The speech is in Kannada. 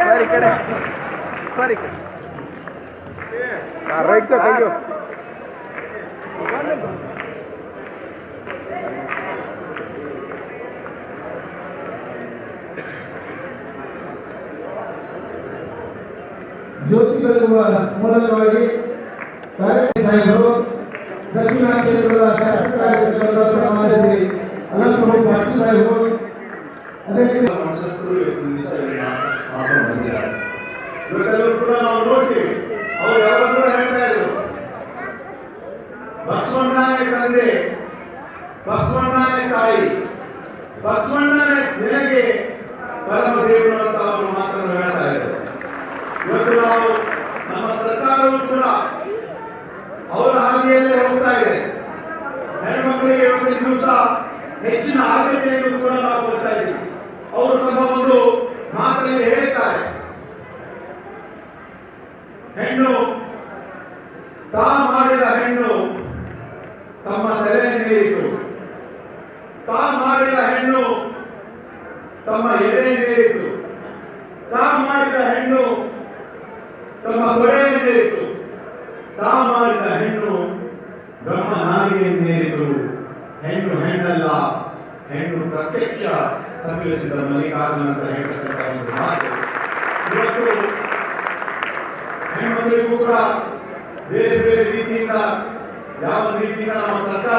ಸರ್ ಈ ಕಡೆ ಸರ್ ಈ ಕಡೆ ರೈಟ್ ಸರ್ ಥ್ಯಾಂಕ್ ಯು ಜ್ಯೋತಿ ಬೆಳಗುವ ಮೂಲಕವಾಗಿ ಕಾರ್ಯಕ್ರಮ ಸಾಹೇಬರು ದಕ್ಷಿಣ ಕ್ಷೇತ್ರದ ಶಾಸಕರಾಗಿರ್ತಕ್ಕಂಥ ಸನ್ಮಾನ್ಯ ಶ್ರೀ ಅನಂತಪ್ರಭು ಪಾಟೀಲ್ ಸಾಹೇಬರು ಅದೇ ರೀತಿ ವಂಶಸ್ಥರು ಇವತ್ತಿನ ದಿವಸ ಕೂಡ ನಾವು ನೋಡ್ತೀವಿ ಅವ್ರು ಯಾವಾಗ ಹೇಳ್ತಾ ಇದ್ರು ಬಸವಣ್ಣನೇ ತಂದೆ ಬಸವಣ್ಣನೇ ತಾಯಿ ಬಸವಣ್ಣನೇ ನಿನಗೆ ಪರಮ ದೇವರು ಅಂತ ಅವರು ಮಾತನ್ನು ಹೇಳ್ತಾ ಇದ್ರು ಇವತ್ತು ನಾವು ನಮ್ಮ ಕೂಡ ಅವರ ಇದೆ ಇವತ್ತಿನ ದಿವಸ ಹೆಚ್ಚಿನ ಆದ್ಯತೆಯನ್ನು ಕೂಡ ನಾವು ಕೊಡ್ತಾ ಇದ್ದೀವಿ. ಅವರು ತಮ್ಮ ಒಂದು ಮಾತಲ್ಲಿ ಹೇಳ್ತಾರೆ. ಹೆಣ್ಣು ತಾ ಮಾಡಿದ ಹೆಣ್ಣು ತಮ್ಮ ತಲೆ ಇತ್ತು ತಾ ಮಾಡಿದ ಹೆಣ್ಣು ತಮ್ಮ ಎದೆ ಇತ್ತು ತಾ ಮಾಡಿದ ಹೆಣ್ಣು ತಮ್ಮ ತೊಡೆ ಇತ್ತು ತಾ ಮಾಡಿದ ಹೆಣ್ಣು ಬ್ರಹ್ಮ ನಾಲಿಗೆಯನ್ನೇರಿತು ಹೆಣ್ಣು ಹೆಣ್ಣಲ್ಲ ಹೆಣ್ಣು ಪ್ರತ್ಯಕ್ಷ ತಪ್ಪಿಸಿದ ಮಲ್ಲಿಕಾರ್ಜುನ ಅಂತ ಹೇಳ್ತಕ್ಕಂಥ ಒಂದು ಮಾತು ಇವತ್ತು ಹೆಣ್ಮಕ್ಳಿಗೂ ಕೂಡ ಬೇರೆ ಬೇರೆ ರೀತಿಯಿಂದ ಯಾವ ರೀತಿಯಿಂದ ನಮ್ಮ ಸರ್ಕಾರ